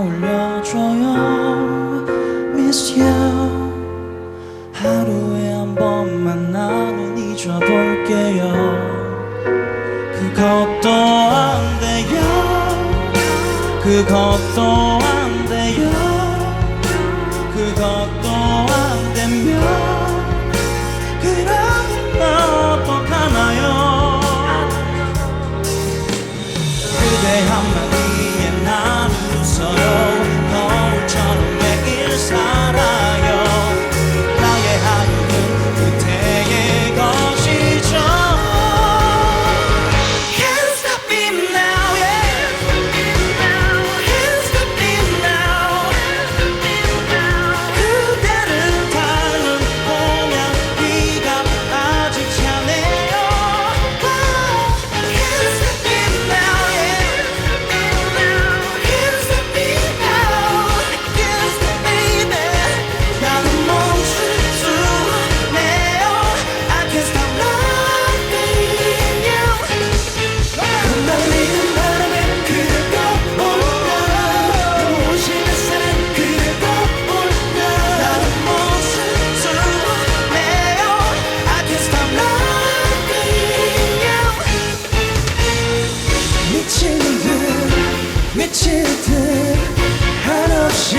올려줘요. Miss you. 하루에 한 번만 나는 잊어볼게요. 그것도 안 돼요. 그것도 안 돼요. 그것도 안 되면 그러면 나 어떡하나요? 그대 한마디. 미칠 듯 한없이